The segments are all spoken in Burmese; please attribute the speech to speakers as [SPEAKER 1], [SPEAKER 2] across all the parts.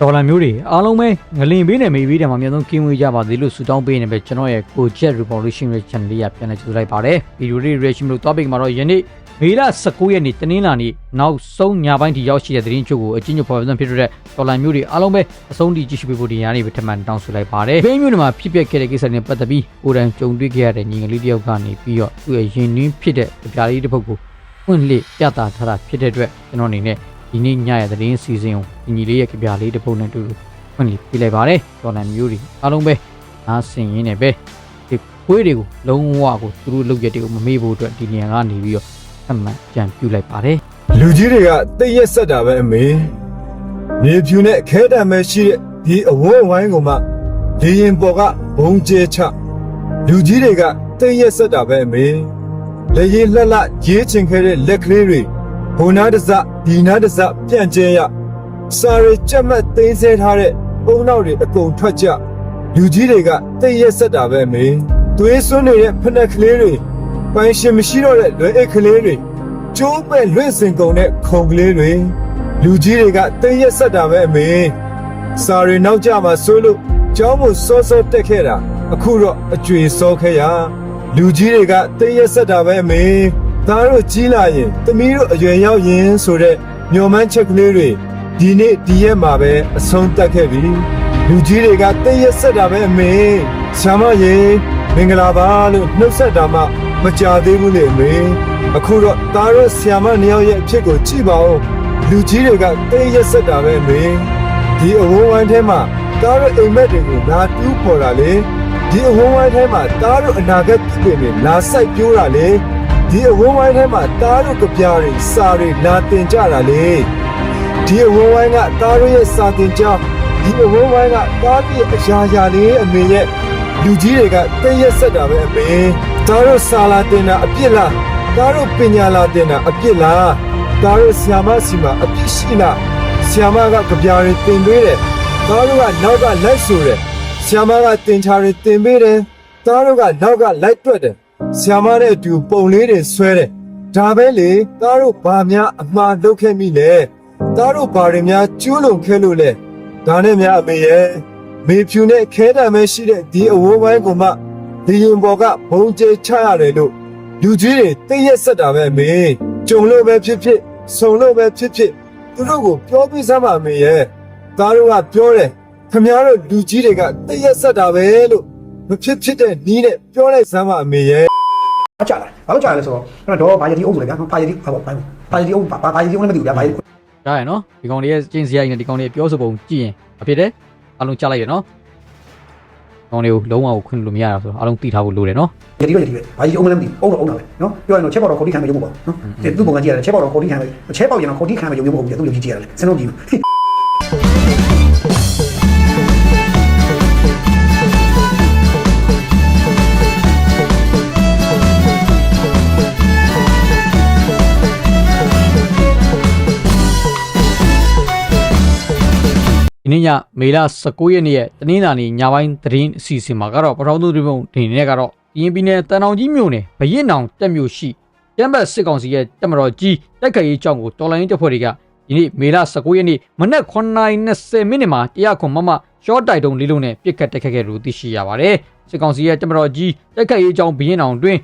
[SPEAKER 1] ဒေါ်လာမျိုးတွေအားလုံးပဲငလင်ပေးနဲ့မေးပေးတယ်မှာအများဆုံးကင်းဝေးကြပါသေးလို့ဆုတောင်းပေးနေပဲကျွန်တော်ရဲ့ကို Jet Revolution ရဲ့ channel လေးကပြန်လည်ကြိုဆိုလိုက်ပါတယ်ဗီဒီယိုလေး reaction လို့သွားပေးမှာတော့ယနေ့မေလ19ရက်နေ့တနင်္လာနေ့နောက်ဆုံးညပိုင်းထိရောက်ရှိတဲ့သတင်းချုပ်ကိုအချင်းချင်းဖော်ပြဖြစ်တဲ့ဒေါ်လာမျိုးတွေအားလုံးပဲအဆုံးထိကြည့်ရှုပေးဖို့ဒီညနေပဲထပ်မံတောင်းဆိုလိုက်ပါတယ်ဘေးမျိုးတွေမှာဖြစ်ပျက်ခဲ့တဲ့ကိစ္စတွေနဲ့ပတ်သက်ပြီးကိုယ်တိုင်ကြုံတွေ့ခဲ့ရတဲ့ညီငယ်လေးတစ်ယောက်ကနေပြီးတော့သူ့ရဲ့ရင်နှင်းဖြစ်တဲ့ကြပြားလေးတစ်ပုဒ်ကိုဖွင့်လှစ်ပြသထားတာဖြစ်တဲ့အတွက်ကျွန်တော်အနေနဲ့ ဒီနေ့ညရဲ့သတင်းစီစဉ်ကိုညီညီလေးရဲ့ကြပြားလေးတစ်ပုဒ်နဲ့အတူတူဖွင့်ပြလိုက်ပါတယ်ဒေါ်လာမျိုးတွေအားလုံးပဲနားဆင်ရင်းနဲ့ပဲဒီခွေးတွေကိုလုံးဝကိုသူတို့လုပ်ရက်တွေကိုမမေ့ဖို့အတွက်ဒီနေရာကနေပြီးတော့အမှန်ကြံပြလိုက်ပါတယ်
[SPEAKER 2] လူကြီးတွေကတိတ်ရက်ဆက်တာပဲအမေမြေဖြူနဲ့ခဲတံပဲရှိတဲ့ဒီအဝန်းဝိုင်းကောင်မှလေရင်ပေါ်ကဘုံကျဲချလူကြီးတွေကတိတ်ရက်ဆက်တာပဲအမေလေရင်လှလှရေးချင်ခဲ့တဲ့လက်ကလေးတွေ ဘုံနာတစဒီနာတစပြန့်ကျဲရစာရီကြက်မှတ်သိမ်းဆဲထားတဲ့ပုံနောက်တွေအကုန်ထွက်ကြလူကြီးတွေကတိတ်ရက်ဆက်တာပဲအမေသွေးစွန်းနေတဲ့ဖက်နှက်ကလေးတွေပိုင်ရှင်မရှိတော့တဲ့လွယ်အိတ်ကလေးတွေကျိုးပဲ့လွင့်စင်ကုန်တဲ့ခုံကလေးတွေလူကြီးတွေကတိတ်ရက်ဆက်တာပဲအမေစာရီနောက်ကြမှာစိုးလို့ကျောင်းကိုစောစောတက်ခဲ့တာအခုတော့အကျွေစောခဲ့ရလူကြီးတွေကတိတ်ရက်ဆက်တာပဲအမေ သားတို့ကြီးလာရင်သမီးတို့အရွယ်ရောက်ရင်ဆိုတဲ့ညော်မန်းချက်ကလေးတွေဒီနေ့ဒီရက်မှာပဲအဆုံးတက်ခဲ့ပြီလူကြီးတွေကတိတ်ရက်ဆက်တာပဲအမေဆ iam မရေမင်္ဂလာပါလို့နှုတ်ဆက်တာမှမကြသေးဘူးလေအမေအခုတော့သားရဆီယာမနှစ်ယောက်ရဲ့အဖြစ်ကိုကြည့်ပါဦးလူကြီးတွေကတိတ်ရက်ဆက်တာပဲမင်းဒီအဝန်းဝိုင်းထဲမှာသားရအိမ်မက်တွေကိုလာတူးပေါ်တာလေဒီအဝန်းဝိုင်းထဲမှာသားရအနာဂတ်ပြည်တွေလာဆိုင်ပြိုးတာလေ ဒီအဝန်းဝိုင်းထဲမှာသားရကြပြားတွေစာတွေလာတင်ကြတာလေဒီအဝန်းဝိုင်းကသားရရဲ့စာတင်ကြောင်းဒီအဝန်းဝိုင်းကသားရရဲ့အရာရာလေးအမေရဲ့လူကြီးတွေကတိတ်ရက်ဆက်တာပဲအမေသားရစာလာတင်တာအပြစ်လားသားတို့ပညာလာတင်တာအပြစ်လားသားတို့ဆီယာမစီမှာအပြစ်ရှိလားဆီယာမကကြပြားတွေတင်ပေးတယ်သားတို့ကနောက်ကလိုက်ဆိုတယ်ဆီယာမကတင်ချာတွေတင်ပေးတယ်သားတို့ကနောက်ကလိုက်တွက်တယ် ဆီယာမနဲ့အတူပုံလေးတွေဆွဲတယ်ဒါပဲလေသားတို့ဘာများအမှားလုပ်ခဲ့မိလဲသားတို့ဘာတွေများကျူးလွန်ခဲ့လို့လဲဒါနဲ့များအမေရဲ့မေဖြူနဲ့ခဲတံပဲရှိတဲ့ဒီအဝန်းဝိုင်းကမှဒီရင်ပေါ်ကဘုံကျဲချရတယ်လို့လူကြီးတွေတိတ်ရက်ဆက်တာပဲမေကြုံလို့ပဲဖြစ်ဖြစ်စုံလို့ပဲဖြစ်ဖြစ်သူတို့ကိုပြောပြစမ်းပါမေရဲ့သားတို့ကပြောတယ်ခမည်းတော်လူကြီးတွေကတိတ်ရက်ဆက်တာပဲလို့ မဖြစ်ဖြစ်တဲ့နီးနဲ့ပြောလိုက်စမ်းပါမေရဲ့
[SPEAKER 3] အကြလာဘာလို့ကြာလဲဆိုတော့အဲ့တော့ဘာယတိအုပ်ဆိုလေဗျာဘာယတိဘာဘာဘာယတိအုပ်ဘာဘာယတိအုပ်လည်းမသိဘူးဗျာဘာယတိ
[SPEAKER 1] ဒါရယ်နော်ဒီကောင်လေးရဲ့ကျင်းစရာကြီးနဲ့ဒီကောင်လေးရဲ့ပြောဆိုပုံကြည့်ရင်အဖြစ်တယ်အလုံးချလိုက်ရနော်ကောင်လေးကိုလုံးဝကိုခွင့်လို့မရတာဆိုတော့အလုံးတိထားဖို့လိုတယ်နော်
[SPEAKER 3] ယတိကယတိပဲဘာယတိအုပ်လည်းမသိဘူးအုပ်တော့အုပ်တာပဲနော်ပြောရင်တော့ချက်ပေါက်တော့ခေါ်တိခံမယ်ရုံပေါ့နော်တဲ့သူ့ပုံကကြည့်ရတယ်ချက်ပေါက်တော့ခေါ်တိခံမယ်ချက်ပေါက်ရင်တော့ခေါ်တိခံမယ်ရုံမျိုးမဟုတ်ဘူးသူ့လိုကြည့်ကြရတယ်စလုံးကြည့်
[SPEAKER 1] ဒီနေ့ညမေလ19ရက်နေ့ရဲ့တနင်္လာနေ့ညပိုင်းသတင်းအစီအစဉ်မှာကတော့ပထောင်သူဒီပုံဒီနေ့ကတော့ရင်ပြည်နယ်တန်အောင်ကြီးမြို့နယ်ဘရင်နောင်တက်မြို့ရှိကျမ်းဘတ်စစ်ကောင်စီရဲ့တက်မတော်ကြီးတိုက်ခိုက်ရေးကြောင်းကိုတော်လိုင်းတပ်ဖွဲ့တွေကဒီနေ့မေလ19ရက်နေ့မနက်9:20မိနစ်မှာတရားခွန်မမရှော့တိုက်တုံလေးလုံးနဲ့ပြစ်ခတ်တိုက်ခိုက်ခဲ့လို့သိရှိရပါတယ်စစ်ကောင်စီရဲ့တက်မတော်ကြီးတိုက်ခိုက်ရေးကြောင်းဘရင်နောင်တွင်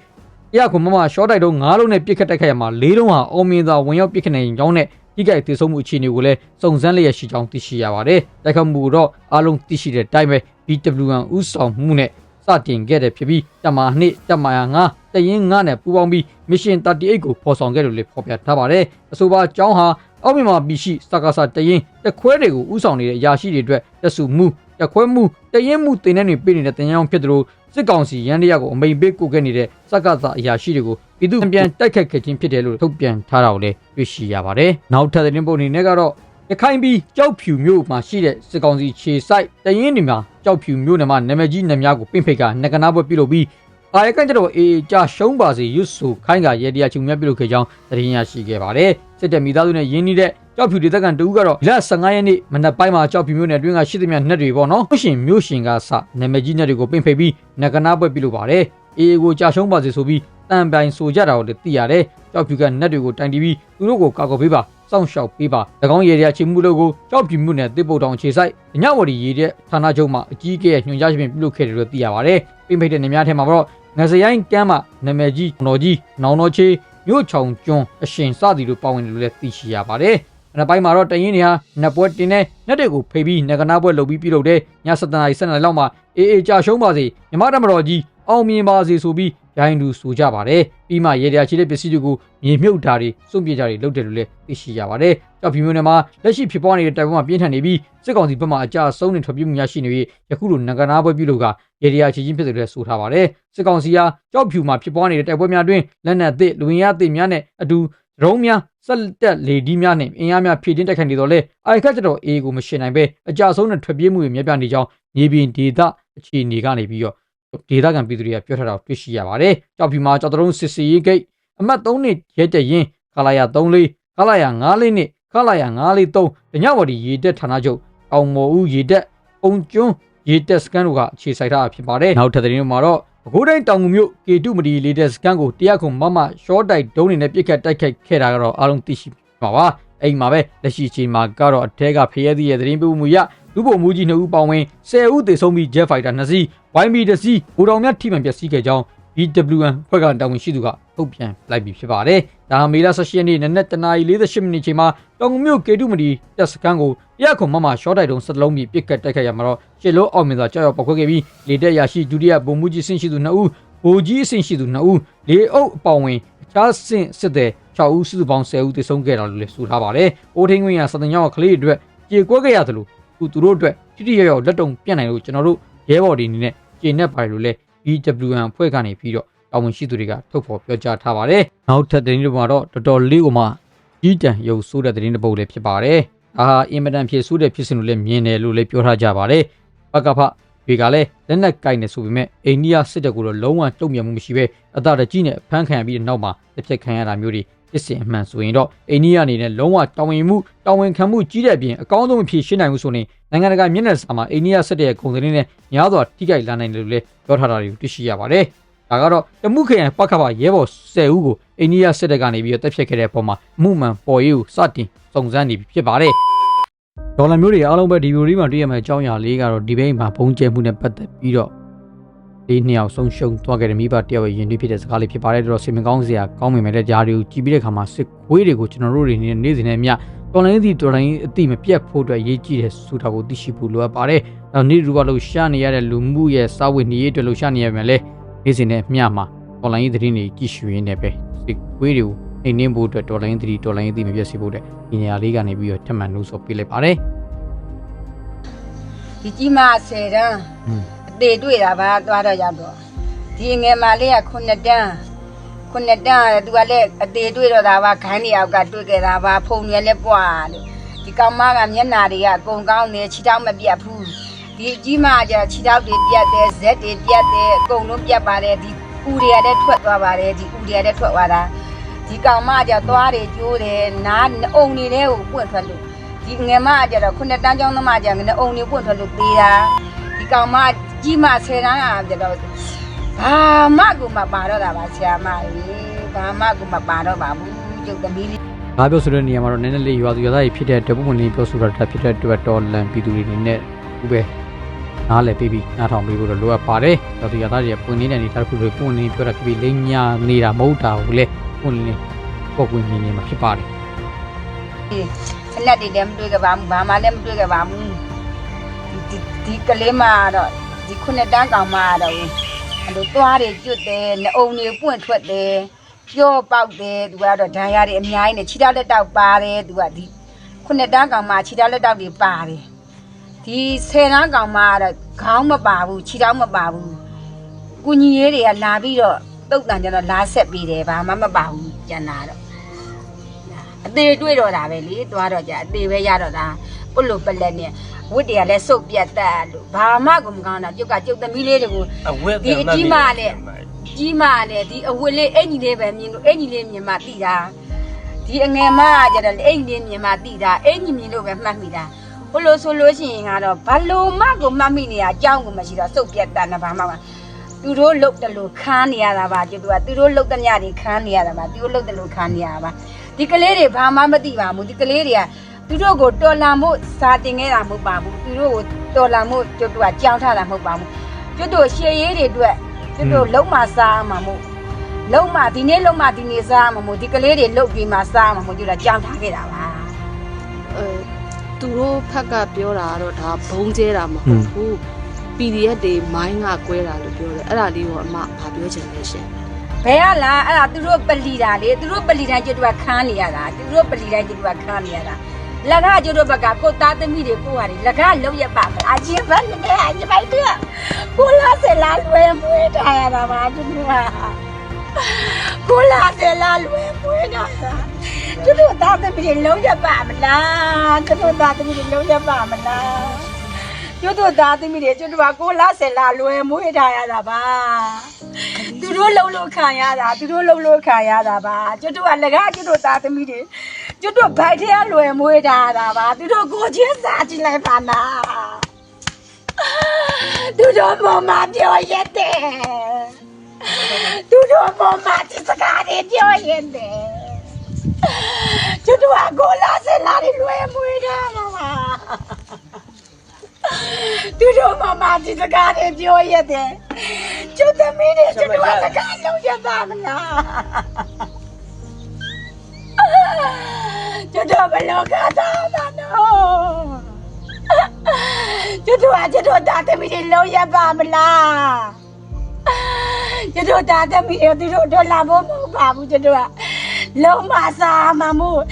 [SPEAKER 1] တရားခွန်မမရှော့တိုက်တုံ9လုံးနဲ့ပြစ်ခတ်တိုက်ခိုက်ရမှာ၄လုံးဟာအောင်မြင်စွာဝင်ရောက်ပြစ်ခတ်နိုင်ကြောင်းနဲ့ထိခိုက်သေဆုံးမှုအခြေအနေကိုလည်းစုံစမ်းလျက်ရှိကြောင်းသိရှိရပါတယ်။တိုက်ခတ်မှုကိုတော့အားလုံးသိရှိတဲ့အတိုင်းပဲ BW1 ဥဆောင်မှုနဲ့စတင်ခဲ့တဲ့ဖြစ်ပြီးတမဟာ2တမဟာ9တရင်9နဲ့ပူးပေါင်းပြီး Mission 38ကိုဖော်ဆောင်ခဲ့လို့လည်းဖော်ပြထားပါတယ်။အဆိုပါကျောင်းဟာအောက်မြန်မာပြည်ရှိစကားစာတရင်တခွဲတွေကိုဥဆောင်နေတဲ့အရာရှိတွေအတွက်တက်စုမှု တခွဲမှုတရင်မှုတင်တဲ့တွေပြည်နေတဲ့တင်ကြောင်ဖြစ်သလိုစစ်ကောင်စီရန်တရားကိုအမိန်ပေးကိုခဲ့နေတဲ့စကားစာအရာရှိတွေကိုပြည်သူ့ပြန်တိုက်ခတ်ခဲ့ခြင်းဖြစ်တယ်လို့ထုတ်ပြန်ထားတာကိုလည်းတွေ့ရှိရပါတယ်။နောက်ထပ်သတင်းပုံအနေနဲ့ကတော့ရခိုင်ပြည်ကြောက်ဖြူမြို့မှာရှိတဲ့စစ်ကောင်စီခြေဆိုင်တရင်တွေမှာကြောက်ဖြူမြို့နယ်မှာနာမည်ကြီးနာမည်ကိုပင့်ဖိတ်ကနကနာပွဲပြုလုပ်ပြီးအာရကန်ကျတော့အေးကြရှုံးပါစေရွတ်ဆိုခိုင်းကရေတရားချုံမြတ်ပြုလုပ်ခဲ့ကြောင်းသတင်းရရှိခဲ့ပါတယ်စစ်တပ်မိသားစုနဲ့ရင်းနှီးတဲ့ ကြောက်ဖြူဒေသခံတူကတော့လ15ရက်နေ့မနက်ပိုင်းမှာကြောက်ဖြူမြို့နယ်အတွင်းကရှိသမျှနှက်တွေပေါ့နော်မြို့ရှင်မြို့ရှင်ကစနာမည်ကြီးနှက်တွေကိုပင့်ဖိတ်ပြီးနကနာပွဲပြုလုပ်ပါတယ်အေးကိုကြရှုံးပါစေဆိုပြီးတန်ပိုင်ဆိုကြတာကိုလည်းသိရတယ်ကြောက်ဖြူကနတ်တွေကိုတိုင်တီးပြီးသူတို့ကိုကာကွယ်ပေးပါစောင့်ရှောက်ပေးပါ၎င်းရေရချင်းမှုလို့ကိုကြောက်ဖြူမှုနဲ့တစ်ပုတ်တောင်ခြေဆိုင်ညဝတီရေတဲ့ဌာနချုပ်မှာအကြီးအကဲညွှန်ကြားခြင်းပြုလုပ်ခဲ့တယ်လို့သိရပါတယ်ပြိမိတ်တဲ့နေများထဲမှာတော့ငစရိုင်းကမ်းမှာနာမည်ကြီးနော်ကြီးနောင်တော်ချေမြို့ချောင်ကျွန်းအရှင်စသည်တို့ပါဝင်တယ်လို့လည်းသိရှိရပါတယ်အ နောက်ပိုင်းမှာတော့တရင်တွေဟာနက်ပွဲတင်တဲ့နက်တွေကိုဖိပြီးနဂနာပွဲလုပ်ပြီးပြုလုပ်တဲ့ည7နာရီ7နာရီလောက်မှာအေးအေးကြာရှုံးပါစေမြမတမတော်ကြီးအောင်မြင်ပါစေဆိုပြီးရိုင်းလူဆိုကြပါတယ်ပြီးမှရေတရာချီတဲ့ပစ္စည်းတွေကိုမြေမြုပ်တာတွေစွန့်ပစ်ကြတွေလုပ်တယ်လို့လည်းသိရှိရပါတယ်ကြောက်ဖြူမျိုးနယ်မှာလက်ရှိဖြစ်ပွားနေတဲ့တိုက်ပွဲမှာပြင်းထန်နေပြီးစစ်ကောင်စီဘက်မှအကြအဆုံးနဲ့ထွက်ပြေးမှုများရှိနေပြီးယခုလိုနဂနာပွဲပြုလုပ်ကရေတရာချီချင်းဖြစ်တယ်လို့ဆိုထားပါတယ်စစ်ကောင်စီကကြောက်ဖြူမှာဖြစ်ပွားနေတဲ့တိုက်ပွဲများတွင်လက်နက်သစ်လူဝင်ရသစ်များနဲ့အတူ ဒရုန်းများဆက်တက်လေဒီများနဲ့အင်အားများဖြည့်တင်းတိုက်ခိုက်နေတော့လေအိုက်ခတ်တော်အေးကိုမရှင်နိုင်ပဲအကြဆုံးနဲ့ထွက်ပြေးမှုတွေမြက်ပြနေကြောင်းမြေပြင်ဒေသအခြေအနေကနေပြီးတော့ဒေသခံပြည်သူတွေကပြောထားတာကိုတွေ့ရှိရပါတယ်။ကြောက်ဖြူမှာကြောက်တုံးစစ်စီရေးဂိတ်အမှတ်3နှစ်ရဲတက်ရင်ခလာယာ34ခလာယာ94နှစ်ခလာယာ943ညဝတီရေတက်ဌာနချုပ်အောင်မော်ဦးရေတက်ပုံကျွန်းရေတက်စကန်တို့ကအခြေစိုက်ထားတာဖြစ်ပါတယ်။နောက်ထပ်သတင်းတွေမှာတော့ ပဲခူးတိုင်းတောင်ငူမြို့ကေတုမဒီလေတက်စကန်ကိုတရားခုံမမရှော့တိုက်ဒုံးနေနဲ့ပြစ်ခတ်တိုက်ခိုက်ခဲ့တာကတော့အားလုံးသိရှိပါပါ။အိမ်မှာပဲလက်ရှိအချိန်မှာကတော့အထက်ကဖရဲသည့်ရဲ့သတင်းပေးမှုရလူပုံမူကြီး2ဦးပေါင်းဝင်10ဦးသေဆုံးပြီး Jet Fighter 2စီး YB တစ်စီးဘူတော်မြတ်ထိမှန်ပျက်စီးခဲ့ကြောင်း BWN ဖွဲ့ကတာဝန်ရှိသူကထုတ်ပြန်လိုက်ပြီဖြစ်ပါတယ်။ဒါဟာမေလ16ရက်နေ့နနက်တနာရီ48မိနစ်ချိန်မှာတောင်ငူမြို့ကေတုမဒီတပ်စခန်းကို ရခုံမမရှော့တိုက်တုံးစက်လုံးပြီးပစ်ကတ်တိုက်ခိုက်ရမှာတော့ရှစ်လုံးအောင်မြင်စွာကြောက်ရောက်ပောက်ခွဲခဲ့ပြီးလေတက်ရရှိဒုတိယဗိုလ်မှူးကြီးဆင့်ရှိသူ2ဦးဗိုလ်ကြီးအဆင့်ရှိသူ2ဦးလေအုပ်အပေါင်ဝင်အခြားဆင့်စစ်တဲ့6ဦးစုစုပေါင်း10ဦးသေဆုံးခဲ့တယ်လို့လည်းဆိုထားပါတယ်။အိုးထင်းဝင်းရစတဲ့ညောင်းကလေးတွေအတွက်ကြေကွဲခဲ့ရတယ်လို့သူသူတို့အတွက်တိတိယရောက်လက်တုံပြန့်နိုင်လို့ကျွန်တော်တို့ရဲဘော်တွေအနေနဲ့ကျေနပ်ပါတယ်လို့လည်း BWN အဖွဲ့ကနေပြီးတော့တာဝန်ရှိသူတွေကထုတ်ဖော်ပြောကြားထားပါတယ်။နောက်ထပ်သတင်းတွေမှာတော့တော်တော်လေးကိုမှကြီးတန်ရုပ်ဆိုးတဲ့သတင်းတစ်ပုဒ်လည်းဖြစ်ပါတယ်။ ဒါဟာအင်မတန်ဖြစ်ဆိုးတဲ့ဖြစ်စဉ်လို့လည်းမြင်တယ်လို့လည်းပြောထားကြပါတယ်။ပကဖတွေကလည်းလက်နက်ကင်နေဆိုပေမဲ့အိန္ဒိယစစ်တပ်ကတော့လုံးဝတုံ့ပြန်မှုမရှိပဲအသာတကြီးနဲ့ဖမ်းခံရပြီးတဲ့နောက်မှာတစ်ဖြတ်ခံရတာမျိုးတွေဖြစ်စဉ်အမှန်ဆိုရင်တော့အိန္ဒိယအနေနဲ့လုံးဝတာဝန်မှုတာဝန်ခံမှုကြီးတဲ့အပြင်အကောင်းဆုံးဖြစ်ရှင်းနိုင်မှုဆိုရင်နိုင်ငံတကာမျက်နှာစာမှာအိန္ဒိယစစ်တပ်ရဲ့ကုန်စည်တွေနဲ့များစွာထိခိုက်လာနိုင်တယ်လို့လည်းပြောထားတာတွေကိုသိရှိရပါတယ်။ ဒါကတော့တမှုခရိုင်ပကဖရဲဘော်10ဦးကိုအိန္ဒိယစစ်တပ်ကနေပြီးတော့တပ်ဖြတ်ခဲ့တဲ့အပေါ်မှာအမှုမှန်ပေါ်ရေးကိုစတင်စုံစမ်းနေပြီဖြစ်ပါတယ်။ဒေါ်လာမျိုးတွေအားလုံးပဲဒီဗီဒီယိုလေးမှာတွေ့ရမယ့်အကြောင်းအရာလေးကတော့ဒီဘိန်းမှာဘုံကျဲမှုနဲ့ပတ်သက်ပြီးတော့လေးနှစ်ယောက်ဆုံးရှုံးသွားခဲ့တဲ့မိဘတယောက်ရဲ့ယဉ်ကျေးဖြစ်တဲ့စကားလေးဖြစ်ပါတယ်တော်တော်စင်မကောင်းစရာကောင်းမိမယ်တဲ့ကြားတွေကိုကြည့်ပြီးတဲ့အခါမှာစစ်ခွေးတွေကိုကျွန်တော်တို့တွေနေနေ့စဉ်နဲ့အမျှတော်လိုင်းစီတော်လိုင်းအတိမပြတ်ဖို့အတွက်ရေးကြည့်တဲ့ဆိုတာကိုသိရှိဖို့လိုအပ်ပါတယ်။နောက်နေ့ရူပါလို့ရှာနေရတဲ့လူမှုရဲ့စာဝတ်နေရေးအတွက်လို့ရှာနေရမယ်လေ နေ့စဉ်နဲ့အမျှမှာတော်လိုင်းသတင်းတွေကြည့်ရှုရင်းနဲ့ပဲစစ်ခွေးတွေကိုအိမ်နှင်းဖို့အတွက်တော်လိုင်းသတိတော်လိုင်းအတိမပြတ်စေဖို့အတွက်ဒီနေရာလေးကနေပြီးတော့ထပ်မံလို့ဆိုပေးလိုက်ပါတယ်
[SPEAKER 4] ဒီကြီးမ10တန်း။
[SPEAKER 1] อืม
[SPEAKER 4] အသေးတွေ့တာပါသွားတော့ရောက်တော့ဒီငယ်မလေးက9တန်း9တန်းသူကလည်းအသေးတွေ့တော့တာပါခိုင်းနေအောက်ကတွေ့ခဲ့တာပါဖုန်ရလည်းပွားလို့ဒီကောင်မကမျက်နာတွေကအကုန်ကောင်းနေခြေထောက်မပြတ်ဘူး ဒီအကြီးမကခြေထောက်တွေပြတ်တယ်ဇက်တွေပြတ်တယ်အကုန်လုံးပြတ်ပါတယ်ဒီဥတွေကလည်းထွက်သွားပါတယ်ဒီဥတွေကလည်းထွက်သွားတာဒီကောင်မကသွားတယ်ကျိုးတယ်နားအုံနေတဲ့ကိုပွင့်ထွက်လို့ဒီငယ်မကကြတော့ခုနှစ်တန်းကျောင်းသမားကြငယ်အုံနေပွင့်ထွက်လို့သေးတာဒီကောင်မကြီးမဆယ်တန်းကကြတော့ဘာမှကိုမပါတော့တာပါဆရာမကြီးဘာမှကိုမပါတော့ပါဘူးကျုပ်သမီးလေး။
[SPEAKER 1] ငါပြောဆိုတဲ့နေရာမှာတော့နည်းနည်းလေးရွာသူရွာသားကြီးဖြစ်တဲ့တပုတ်ဝင်လေးပြောဆိုတာတက်ဖြစ်တဲ့အတွက်တော်လန်ပြည်သူတွေအနေနဲ့ဥပဲ နားလည်ပြီးပြီးနားထောင်ပြီးဖို့တော့လိုအပ်ပါတယ်။ရွာသူရွာသားတွေပွင့်နေတဲ့အနေထားတစ်ခုတွေပွင့်နေပြောတာဖြစ်ပြီးလိမ့်ညာနေတာမဟုတ်တာကိုလည်းပွင့်နေပုတ်ဝင်နေနေမှာဖြစ်ပါတယ်
[SPEAKER 4] ဖလက်တွေလည်းမတွေ့ကြပါဘူးဘာမှလည်းမတွေ့ကြပါဘူးဒီဒီကလေးမတော့ဒီခုနှစ်တန်းကောင်မတော့အဲ့လိုသွားတွေကျွတ်တယ်နှအုံတွေပွင့်ထွက်တယ်ပြောပေါက်တယ်သူကတော့ဒဏ်ရာတွေအများကြီးနဲ့ခြေထောက်လက်တောက်ပါတယ်သူကဒီခုနှစ်တန်းကောင်မခြေထောက်လက်တောက်တွေပါတယ် ဒီဆယ်တန်းကောင်မကတော့ခေါင်းမပါဘူးခြေထောက်မပါဘူးကုညီရေးတွေကလာပြီးတော့တုတ်တန်ကျတော့လာဆက်ပြီးတယ်ဘာမှမပါဘူးကျန်တာတော့အသေးတွေ့တော့တာပဲလေသွားတော့ကြအသေးပဲရတော့တာပုတ်လို့ပလက်နဲ့ဝတ်တွေကလည်းစုပ်ပြတ်တက်လို့ဘာမှကိုမကောင်းတာကျုပ်ကကျုပ်သမီးလေးတွေကို
[SPEAKER 5] အဝတ်
[SPEAKER 4] ဒီအကြီးမနဲ့ကြီးမနဲ့ဒီအဝတ်လေးအင်ကြီးလေးပဲမြင်လို့အင်ကြီးလေးမြင်မှသိတာဒီအငယ်မကကြတော့အင်ကြီးလေးမြင်မှသိတာအင်ကြီးမြင်လို့ပဲမှတ်မိတာ ဘလို့ဆိုလို့ရှိရင်ကတော့ဘလို့မှကိုမှတ်မိနေရအကြောင်းကိုမရှိတော့စုပ်ပြတ်တာနဲ့ဘာမှမသူတို့လုတ်တယ်လို့ခန်းနေရတာပါကျွတ်တို့ကသူတို့လုတ်တဲ့ညတွေခန်းနေရတာပါသူတို့လုတ်တယ်လို့ခန်းနေရတာပါဒီကလေးတွေဘာမှမသိပါဘူးဒီကလေးတွေကသူတို့ကိုတော်လန်မှုစာတင်ခဲ့တာမဟုတ်ပါဘူးသူတို့ကိုတော်လန်မှုကျွတ်တို့ကကြောင်းထားတာမဟုတ်ပါဘူးကျွတ်တို့ရှေ့ရေးတွေအတွက်ကျွတ်တို့လုံးမစားမှာမို့လုံးမဒီနေ့လုံးမဒီနေ့စားမှာမို့ဒီကလေးတွေလုတ်ပြီးမှစားမှာမို့ကျွတ်တို့ကြောင်းထားခဲ့တာပါ
[SPEAKER 5] အဲ သူတို့ဖက်ကပြောတာကတော့ဒါဘုံကျဲတာမဟုတ်ဘူး PDF တွေမိုင်းကကွဲတာလို့ပြောတယ်အဲ့ဒါလေးကိုအမဘာပြောချင်လဲရှင်
[SPEAKER 4] ဘယ်ကလားအဲ့ဒါသူတို့ပလီတာလေသူတို့ပလီတိုင်းကျွတ်တို့ကခန်းနေရတာသူတို့ပလီတိုင်းကျွတ်တို့ကခန်းနေရတာလက်ကကျွတ်တို့ဘက်ကကိုသားသမီးတွေကိုဟာလေလက်ကလုံးရပါမလားအချင်းဘက်နဲ့အချင်းပိုက်တူကိုလာစလာလွယ်မွေးထားရတာပါကျွတ်တို့ကကိုလာစလာလွယ်မွေးထားတာ ကျွတ်တို့သားသမီးတွေလုံးရပါမလားကျွတ်တို့သားသမီးတွေလုံးရပါမလားကျွတ်တို့သားသမီးတွေကျွတ်တို့ကကိုလာစလာလွယ်မွေးထားရတာပါသူတို့လှုပ်လို့ခံရတာသူတို့လှုပ်လို့ခံရတာပါကျွတ်တို့ကလကားကျွတ်တို့သားသမီးတွေကျွတ်တို့ဘိုက်ထဲကလွယ်မွေးတာတာပါသူတို့ကိုချင်းစားကြည့်လိုက်ပါနာသူတို့မမပြောရက်တယ်သူတို့မမဒီစကားတွေပြောရက်တယ် ကျွတ်တို့ကကိုလာစလာတွေလွယ်မွေးတာတာပါသူတို့မမဒီစကားတွေပြောရက်တယ်ကျွတ်သမီးတွေကျွတ်တော့စကားလုံးရပါမလားကျွတ်တော့ဘလောကတာတာနော်ကျွတ်တော့ကျွတ်တော့တာသမီးတွေလုံးရပါမလားကျွတ်တော့တာသမီးတွေသူတို့တော့လာဖို့မဟုတ်ပါဘူးကျွတ်တော့ လုံးမစားမမို့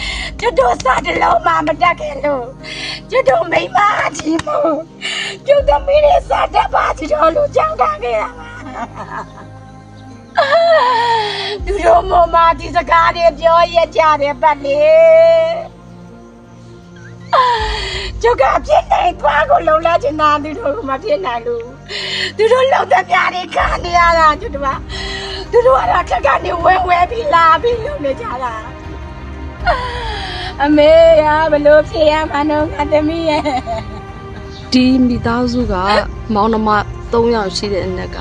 [SPEAKER 4] ကျွတ်တော့စားတယ်လုံးမမတက်ခဲ့လို့ကျွတ်တော့မိမကြီးမို့ကျွတ်သမီးတွေစားတတ်ပါကျွတ်တော့လူကြောင်းတာခဲ့တာသူတို့မမဒီစကားတွေပြောရကြတယ်ပတ်လေကျုပ်ကဖြစ်နေသွားကိုလုံလာချင်တာသူတို့ကမဖြစ်နိုင်လို့ သူတို့လုံတဲ့ပြားတွေခံနေရတာကျုပ်တို့ကသူတို့ကတော့ထက်ကနေဝဲဝဲပြီးလာပြီးလုံနေကြတာအမေရဘလို့ဖြစ်ရမလို့ငါသမီးရဲ့
[SPEAKER 5] ဒီမိသားစုကမောင်နှမ3ယောက်ရှိတဲ့အနက်က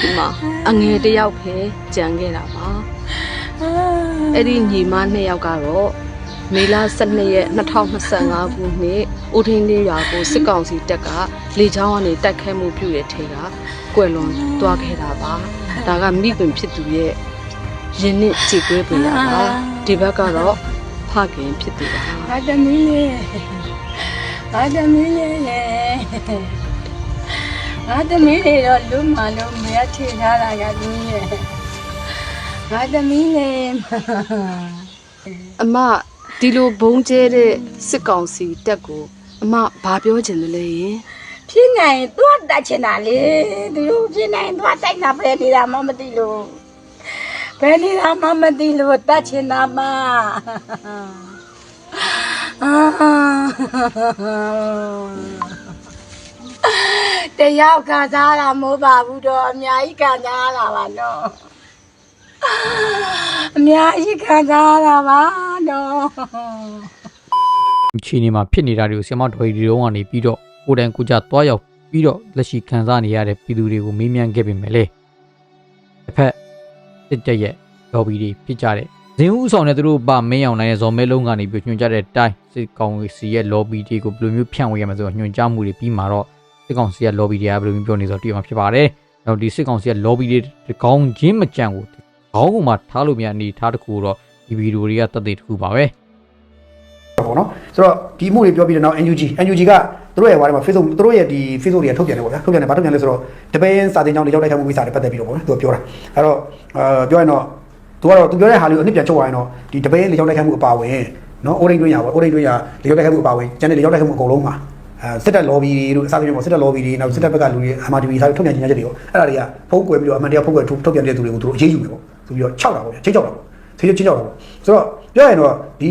[SPEAKER 5] ဒီမှာအငယ်တစ်ယောက်ပဲကြံခဲ့တာပါအဲ့ဒီညီမ2ယောက်ကတော့ မေလ12ရက်2025ခုနှစ်ဦးထင်းလေးရွာကိုစစ်ကောင်စီတပ်ကလေကြောင်းကနေတိုက်ခိုက်မှုပြုတဲ့ထဲကကွယ်လွန်သွားခဲ့တာပါဒါကမိခင်ဖြစ်သူရဲ့ရင်းနှစ်ကြည်ကွဲပြရပါဒီဘက်ကတော့ဖခင်ဖြစ်သူပါ
[SPEAKER 4] ငါသမီးလေးငါသမီးလေးလေငါသမီးလေးတော့လူမလုံးမရထင်ထားတာကသူရဲ့ငါသမီးလေး
[SPEAKER 5] အမ ဒီလိုဘုံကျဲတဲ့စစ်ကောင်စီတက်ကိုအမဘာပြောချင်တယ်လဲယင်
[SPEAKER 4] ဖြစ်နိုင်သွားတတ်ချင်တာလေသူတို့ဖြစ်နိုင်သွားတိုက်တာပဲနေတာမှမသိလို့ဘယ်နေတာမှမသိလို့တတ်ချင်တာမှအာတယောက်ကစားတာမဟုတ်ပါဘူးတော့အများကြီးခံစားရတာပါတော့ အများကြီးခံစားရတာပါတော့
[SPEAKER 1] အချိန်ဒီမှာဖြစ်နေတာတွေကိုဆီယမတော်ရီတုံးကနေပြီးတော့ကိုယ်တိုင်ကိုယ်ကြသွားရောက်ပြီးတော့လက်ရှိခံစားနေရတဲ့ပြည်သူတွေကိုမေးမြန်းခဲ့ပေမဲ့လေတစ်ဖက်စစ်တပ်ရဲ့ lobby တွေဖြစ်ကြတဲ့ဇင်ဦးဆောင်တဲ့သူတို့ဗမင်းအောင်နိုင်တဲ့ဇော်မဲလုံးကနေပြီးညွှန်ကြားတဲ့တိုင်းစစ်ကောင်စီရဲ့ lobby တွေကိုဘယ်လိုမျိုးဖြန့်ဝေရမလဲဆိုတော့ညွှန်ကြားမှုတွေပြီးမှာတော့စစ်ကောင်စီရဲ့ lobby တွေကဘယ်လိုမျိုးပြောနေဆိုတော့တွေ့မှာဖြစ်ပါတယ်။နောက်ဒီစစ်ကောင်စီရဲ့ lobby တွေဒီကောင်းချင်းမကြံကို ခေါင်းကမှထားလို့မြန်အနေထားတစ်ခုတော့ဒီဗီဒီယိုတွေကတက်သေးတစ်ခုပါပဲ။
[SPEAKER 3] ပေါ့နော်ဆိုတော့ဒီမှုတွေပြောပြီးတဲ့နောက် NUG NUG ကသူတို့ရဲ့ဝါထဲမှာ Facebook သူတို့ရဲ့ဒီ Facebook တွေကထုတ်ပြန်တယ်ပေါ့ဗျာထုတ်ပြန်တယ်ဘာထုတ်ပြန်လဲဆိုတော့တပင်းစာတင်ကြောင်းတွေရောက်တိုက်ခိုက်မှုကိစ္စတွေပတ်သက်ပြီးတော့ပေါ့နော်သူကပြောတာအဲ့တော့အာပြောရင်တော့သူကတော့သူပြောတဲ့ဟာလေးကိုအနှစ်ပြန်ချုပ်သွားရင်တော့ဒီတပင်းလေကြောင်းတိုက်ခိုက်မှုအပါဝင်နော်အိုးရင်းတွင်းရပေါ့အိုးရင်းတွင်းရလေကြောင်းတိုက်ခိုက်မှုအပါဝင်ကျန်တဲ့လေကြောင်းတိုက်ခိုက်မှုအကုန်လုံးမှာအဲစစ်တပ် lobby တွေတို့အစားပြေပေါ့စစ်တပ် lobby တွေနောက်စစ်တပ်ဘက်ကလူတွေ MRTV စာထုတ်ပြန်ခြင်းချက်တွေရောအဲ့ဒါတွေကဖုတ်ကွယ်ပြီးတော့အမှန်တရားဖုတ်ကွယ်ထုတ်ပြန်တဲ့သူတွေကိုသူတို့အေးအေးယူမယ်ပေါ့ ဆိုပြီးတော့ခြောက်တာပေါ့ဗျာချိန်ခြောက်တာပေါ့ချိန်ချင်းခြောက်တာပေါ့ဆိုတော့ပြောရင်တော့ဒီ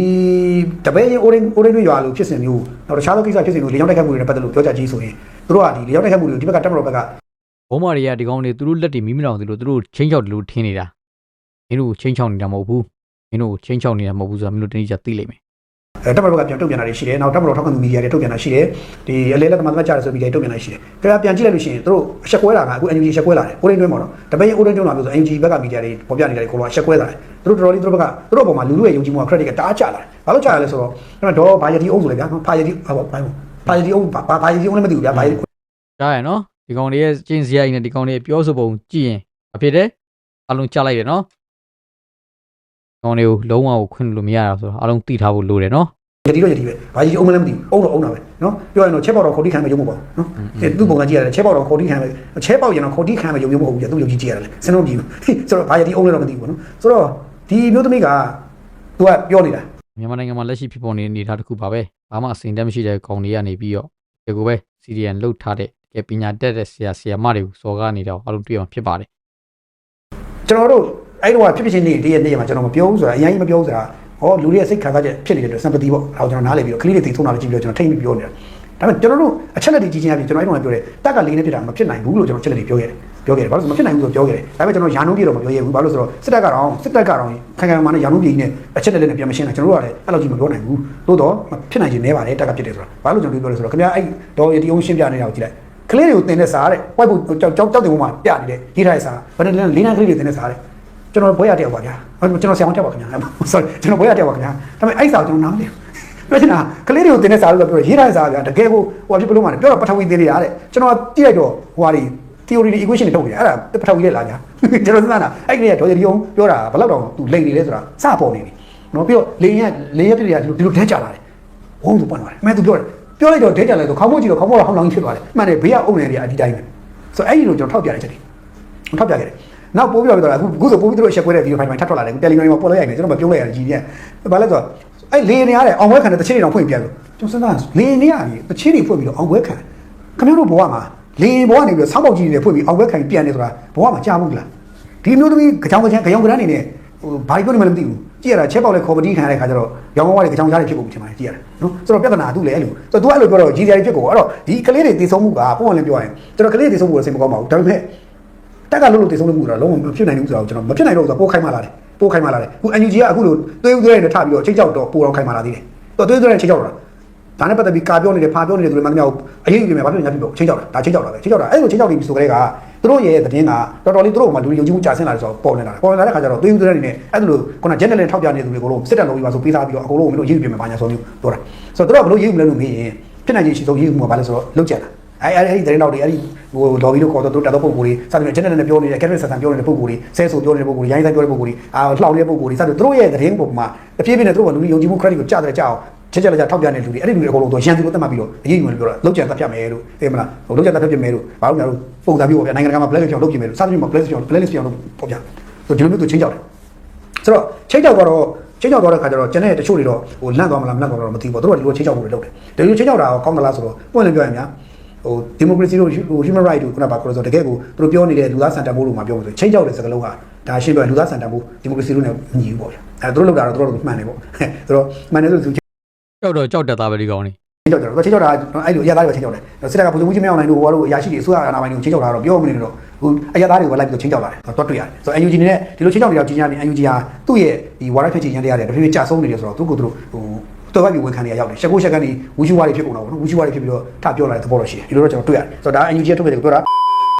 [SPEAKER 3] တပည့်ရင် orange orange တွေရွာလို့ဖြစ်စဉ်မျိုးနောက်တခြားသောကိစ္စဖြစ်စဉ်မျိုးလေကြောင်းတိုက်ခိုက်မှုတွေနဲ့ပတ်သက်လို့ပြောကြကြီးဆိုရင်သူတို့ကဒီလေကြောင်းတိုက်ခိုက်မှုတွေကိုဒီဘက်ကတက်မတော်ဘက်က
[SPEAKER 1] ဘုံမာတွေကဒီကောင်တွေသူတို့လက်တွေမိမလောင်သလိုသူတို့ချင်းချောက်တယ်လို့ထင်နေတာမင်းတို့ချင်းချောက်နေတာမဟုတ်ဘူးမင်းတို့ချင်းချောက်နေတာမဟုတ်ဘူးဆိုတာမင်းတို့တနည်းကြသိလိမ့်မယ်
[SPEAKER 3] အဲတပ်မတော်ကပြန်တုံ့ပြန်တာတွေရှိတယ်နောက်တပ်မတော်ထောက်ခံသူမီဒီယာတွေတုံ့ပြန်တာရှိတယ်ဒီအလဲလက်သမားသမတ်ကြတယ်ဆိုပြီးတုံ့ပြန်တာရှိတယ်ကြရပြန်ကြည့်လိုက်လို့ရှိရင်တို့အချက်ကွဲလာကအခု NUG အချက်ကွဲလာတယ်ကိုရင်းတွင်းပေါ့နော်တပိတ်အိုးရင်းတွင်းလာမျိုးဆို NUG ဘက်ကမီဒီယာတွေပေါ်ပြနေတာတွေကိုတော့အချက်ကွဲလာတယ်တို့တော်တော်လေးတို့ဘက်ကတို့အပေါ်မှာလူလူရဲ့ယုံကြည်မှုက credit ကတအားကျလာတယ်ဘာလို့ကျလာလဲဆိုတော့အဲ့တော့ဘာယတိအုပ်ဆိုလေဗျာဘာယတိဟာပေါ့ဘိုင်းဘာယတိအုပ်ဘာဘာယတိအုပ်လည်းမသိဘူးဗျာဘာယတိ
[SPEAKER 1] ကြားရနော်ဒီကောင်လေးရဲ့ကျင်းစရိုက်နဲ့ဒီကောင်လေးရဲ့ပြောဆိုပုံကြည့်ရင်အဖြစ်တယ်အလုံးကြားလိုက်တယ်နော်ဒီ ကောင်လေးကိုလုံးဝကိုခွင့်လို့မရတာဆိုတော့အလုံးတိထားဖို့လိုတယ်နော်
[SPEAKER 3] ယတိတော့ယတိပဲဘာကြီးအုံးမလည်းမသိဘူးအုံးတော့အုံးတာပဲနော်ပြောရင်တော့ချက်ပေါက်တော့ခေါ်တိခံမယ်ရုံမပေါ့နော်အဲသူ့ပုံစံကြည့်ရတယ်ချက်ပေါက်တော့ခေါ်တိခံမယ်ချက်ပေါက်ရင်တော့ခေါ်တိခံမယ်ရုံမျိုးမဟုတ်ဘူးပြသူ့ယုံကြည်ကြည့်ရတယ်လေစနေတော့ကြည့်ဘူးဆိုတော့ဘာယတိအုံးလည်းတော့မသိဘူးနော်ဆိုတော့ဒီမျိုးသမီးကသူကပြောနေတာ
[SPEAKER 1] မြန်မာနိုင်ငံမှာလက်ရှိဖြစ်ပေါ်နေတဲ့အနေအထားတစ်ခုပါပဲဘာမှအစိမ်တက်မရှိတဲ့ကောင်တွေကနေပြီးတော့ဒီကိုပဲ CDN လုတ်ထားတဲ့တကယ်ပညာတတ်တဲ့ဆရာဆရာမတွေကိုစော်ကားနေတော့အလုံးတွေ့အောင်ဖြစ်ပါတယ်
[SPEAKER 3] ကျွန်တော်တို့ အဲ့တော့ဖြစ်ဖြစ်ချင်းနေတည့်ရဲ့နေ့မှာကျွန်တော်မပြောဘူးဆိုတာအရင်ကြီးမပြောဘူးဆိုတာဟောလူတွေရဲ့စိတ်ခံစားချက်ဖြစ်နေတဲ့အတွက်စံပတိပေါ့အဲ့တော့ကျွန်တော်နားလည်ပြီးတော့ကလေးတွေသိဆုံးတာလည်းကြည့်ပြီးတော့ကျွန်တော်ထိတ်ပြီးပြောနေတာဒါပေမဲ့ကျွန်တော်တို့အချက်လက်တွေကြီးချင်းအပြင်ကျွန်တော်အဲ့တော့ပြောတယ်တက်ကလေးနဲ့ဖြစ်တာမဖြစ်နိုင်ဘူးလို့ကျွန်တော်ချက်လက်တွေပြောခဲ့တယ်ပြောခဲ့တယ်ဘာလို့ဆိုမဖြစ်နိုင်ဘူးဆိုပြောခဲ့တယ်ဒါပေမဲ့ကျွန်တော်ယာနုပြေတော့မပြောရဘူးဘာလို့ဆိုတော့စစ်တပ်ကတော့စစ်တပ်ကတော့ခိုင်ခိုင်မာမာနဲ့ယာနုပြေနဲ့အချက်လက်နဲ့ပြန်မရှင်းတာကျွန်တော်တို့ကလည်းအဲ့လိုကြီးမပြောနိုင်ဘူးသို့တော့ဖြစ်နိုင်ခြင်းနေပါတယ်တက်ကဖြစ်တယ်ဆိုတာဘာလို့ကျွန်တော်ပြောလဲဆိုတော့ခင်ဗျာအဲ့တော့ဒီအောင်ရှင်းပြနေတာကိုကြည့်လိုက်ကလေးတွေကိုတင်တဲ့စားတဲ့ဝိုက်ဖို့ကြောက်ကြောက်ကြောက်တယ်ဘုံမှာပြနေတဲ့ရေးထားတဲ့စားဘယ်နဲ့လဲလေးနန်းကလေးတွေတင်တဲ့စားတဲ့ ကျွန်တော်ဘွဲရတယောက်ပါဗျာကျွန်တော်ဆရာဝန်တယောက်ပါခင်ဗျာ sorry ကျွန်တော်ဘွဲရတယောက်ပါခင်ဗျာဒါပေမဲ့အဲ့စာကိုကျွန်တော်နားမလည်ဘူးပြောချင်တာကလေးတွေကိုတင်တဲ့စာလို့ပြောရေးထားတဲ့စာဗျာတကယ်ကိုဟိုဖြစ်ပလို့မှပြောတော့ပထဝီသင်နေရတဲ့ကျွန်တော်ကြည့်လိုက်တော့ဟိုဟာဒီ theory တွေ equation တွေထုတ်နေတယ်အဲ့ဒါပထဝီရဲ့လားဗျာကျွန်တော်စဉ်းစားတာအဲ့ကလေးကဒေါ်ရီုံပြောတာဘယ်လောက်တော့သူလိန်နေလဲဆိုတာစပေါ်နေပြီနော်ပြီးတော့လေရင်လေရက်ပြည့်တွေကဒီလိုဒဲကြလာတယ်ဝုန်းသူပွန့်သွားတယ်အမေသူပြောတယ်ပြောလိုက်တော့ဒဲကြလာတော့ခေါင်းမိုးကြည့်တော့ခေါင်းမိုးကဟောင်းလောင်းဖြစ်သွားတယ်မှန်တယ်ဘေးကအုပ်နေတယ်အဒီတိုင်းပဲဆိုအဲ့ဒီလိုကျွန်တော်ထောက်ပြတဲ့ချက်တွေထောက်ပြခဲ့တယ်။ နောက်ပိုးပြတော့အခုအခုဆိုပိုးပြီးတို့အချက်ခွဲတဲ့ဗီဒီယိုဖိုင်ဖိုင်ထပ်ထွက်လာတယ်။ Telegram မှာပေါ်လိုက်ရတယ်ကျွန်တော်မပြုံးလိုက်ရတယ်ကြီးပြန်။ဘာလဲဆိုတော့အဲ့လေနေရတယ်အောင်ပွဲခံတဲ့တချင်းတွေတော့ဖွင့်ပြလို့ကျွန်တော်စဉ်းစားလေနေရတယ်တချင်းတွေဖွင့်ပြီးတော့အောင်ပွဲခံခင်ဗျားတို့ဘဝမှာလေဘဝနေပြီးတော့ဆောင်းပေါက်ကြီးတွေဖွင့်ပြီးအောင်ပွဲခံပြန်နေဆိုတာဘဝမှာကြားဘူးလား။ဒီမျိုးသမီးကြောင်ကြောင်ကြောင်ကရန်းနေနဲ့ဟိုဘာပြောနေမှလည်းမသိဘူး။ကြည့်ရတာချက်ပေါက်လဲခေါ်ပတိခံရတဲ့ခါကျတော့ရောင်းဝါးတွေကြောင်ကြားတွေဖြစ်ကုန်ပြီထင်ပါတယ်ကြည့်ရတာနော်။ဆိုတော့ပြဿနာသူ့လေအဲ့လိုဆိုတော့ तू အဲ့လိုပြောတော့ကြီးစရာကြီးဖြစ်ကုန်အဲ့တော့ဒီကလေးတွေတည်ဆုံးမှုကပုံမှန်လည်းပြောရရင်ကျွန်တော်ကလေးတွေတည်ဆုံးမှုကိုစိတ်မကောင်းပါဘူးဒါပေမဲ့ တက်ကလို့လို့တည်ဆုံးလို့မှုတော့လုံးဝမဖြစ်နိုင်ဘူးဆိုတော့ကျွန်တော်မဖြစ်နိုင်တော့ဆိုတော့ပိုးခိုင်းမှလာတယ်ပိုးခိုင်းမှလာတယ်အခု NUG ကအခုလို့သွေးဦးသွေးနဲ့ထပြီးတော့ချိတ်ချောက်တော့ပိုးတော့ခိုင်းမှလာသေးတယ်တော့သွေးဦးသွေးနဲ့ချိတ်ချောက်တော့ဒါနဲ့ပတ်သက်ပြီးကာပြောနေတယ်ဖာပြောနေတယ်သူတွေမှမမြောက်အရေးကြီးတယ်ဘာဖြစ်လဲညာဖြစ်လို့ချိတ်ချောက်တာဒါချိတ်ချောက်တာပဲချိတ်ချောက်တာအဲ့လိုချိတ်ချောက်နေပြီဆိုကြတဲ့ကသူတို့ရဲ့သတင်းကတော်တော်လေးသူတို့ကမှလူတွေယုံကြည်မှုကြာဆင်းလာတယ်ဆိုတော့ပေါ်နေတာပေါ်လာတဲ့ခါကျတော့သွေးဦးသွေးနဲ့အဲ့လိုခုန general ထောက်ပြနေသူတွေကိုလို့စစ်တပ်လုံးပြီးပါဆိုပေးစားပြီးတော့အကုန်လုံးကိုမင်းတို့ရေးယူပြင်မှာဘာညာဆိုမျိုးပြောတာဆိုတော့သူတို့ကဘလို့ရေးယူမလဲလို့မေးရင်ဖြစ်နိုင်ခြင်းရှိဆုံးရေးယူမှုကဘာလဲဆိုတော့လုတ်ကြတာ အဲ့အဲ့ဒီသတင်းတော်တွေအဲ့ဒီဟိုလော်ဘီလို့ခေါ်တော့သူတက်တော့ပုံကိုယ်တွေစသဖြင့် general နဲ့ပြောနေတဲ့ Kevin ဆန်ဆန်ပြောနေတဲ့ပုံကိုယ်တွေဆဲဆိုပြောနေတဲ့ပုံကိုယ်တွေရိုင်းဆိုင်ပြောတဲ့ပုံကိုယ်တွေအာလှောင်နေတဲ့ပုံကိုယ်တွေစသဖြင့်သူတို့ရဲ့သတင်းပုံမှာအပြည့်ပြည့်နဲ့သူတို့ကလူတွေယုံကြည်မှု credit ကိုကြားတယ်ကြားအောင်ချက်ချက်လက်ချက်ထောက်ပြနေတဲ့လူတွေအဲ့ဒီလူတွေအကုန်လုံးတော့ရန်သူလို့သတ်မှတ်ပြီးတော့အရေးယူမယ်လို့ပြောတာလောက်ကျန်တတ်ပြမယ်လို့သိမလားဟိုလောက်ကျန်တတ်ပြမယ်လို့ဘာလို့များလို့ပုံစံမျိုးပေါ့ဗျာနိုင်ငံတကာမှာ blacklist ပြောင်းလုပ်ပြမယ်လို့စသဖြင့်မှာ blacklist ပြောင်း blacklist ပြောင်းလို့ပေါ့ဗျာဆိုဒီလိုမျိုးသူချင်းကြောက်တယ်ဆိုတော့ချင်းကြောက်တော့ချင်းကြောက်တော့တဲ့ခါကျတော့ကျန်တဲ့တချို့တွေတော့ဟိုလန့်သွားမလားမလန့်သွားတော့မသိဘူးပေါ့သူတို့ကဒီလိုချင်းကြောက်ဖို့လုပ်တယ်ဒီလိုချင်းကြောက်တာကောင်းသလားဆိုတော့ပွင့်လင်းပြောရင်များ ဟိုဒီမိုကရေစီတို့ဟို human right တို့ခုနကပါပြောဆိုတကယ်ကိုသူတို့ပြောနေတဲ့လူသားစံတန်ဖိုးလို့မှပြောလို့ဆိုချိန်ကြောက်တဲ့စကားလုံးဟာဒါရှင်းပြောလူသားစံတန်ဖိုးဒီမိုကရေစီတို့နဲ့မညီဘူးပေါ့ဗျာအဲသူတို့လောက်တာတော့သူတို့မှန်တယ်ပေါ့သူတို့မှန်တယ်လို့သူချိန်
[SPEAKER 1] ကြောက်တော့ကြောက်တတ်တာပဲဒီကောင်လေး
[SPEAKER 3] ကြောက်တယ်တော့ချိန်ကြောက်တာအဲ့လိုအရသားတွေချိန်ကြောက်တယ်စစ်တပ်ကဘုံမှုကြီးမအောင်နိုင်လို့ဟိုကတော့အရာရှိတွေအစိုးရအာဏာပိုင်တွေကိုချိန်ကြောက်တာတော့ပြောမနေတော့ဟိုအရသားတွေကိုလိုက်ပြီးတော့ချိန်ကြောက်လာတယ်တော့တွေ့ရတယ်ဆိုတော့ UNG နဲ့ဒီလိုချိန်ကြောက်နေတော့ကြီးညာပြီး UNG ဟာသူ့ရဲ့ဒီဝါရဖြည့်ချင်ရန်တရားတွေတဖြည်းဖြည်းကြာဆုံးနေတယ်ဆိုတော့သူကသူတို့ဟို တော်ပဲဝန်ခံနေရရောက်တယ်ရှက်ကိုရှက်ကနေဝူချူဝါတွေဖြစ်ကုန်တာပေါ့နော်ဝူချူဝါတွေဖြစ်ပြီးတော့ထပြောလာတဲ့သဘောတော့ရှိတယ်ဒီလိုတော့ကျွန်တော်တွေ့ရတယ်ဆိုတော့ဒါ UNG ရဲ့ထုတ်ပြတယ်ကိုပြောတာ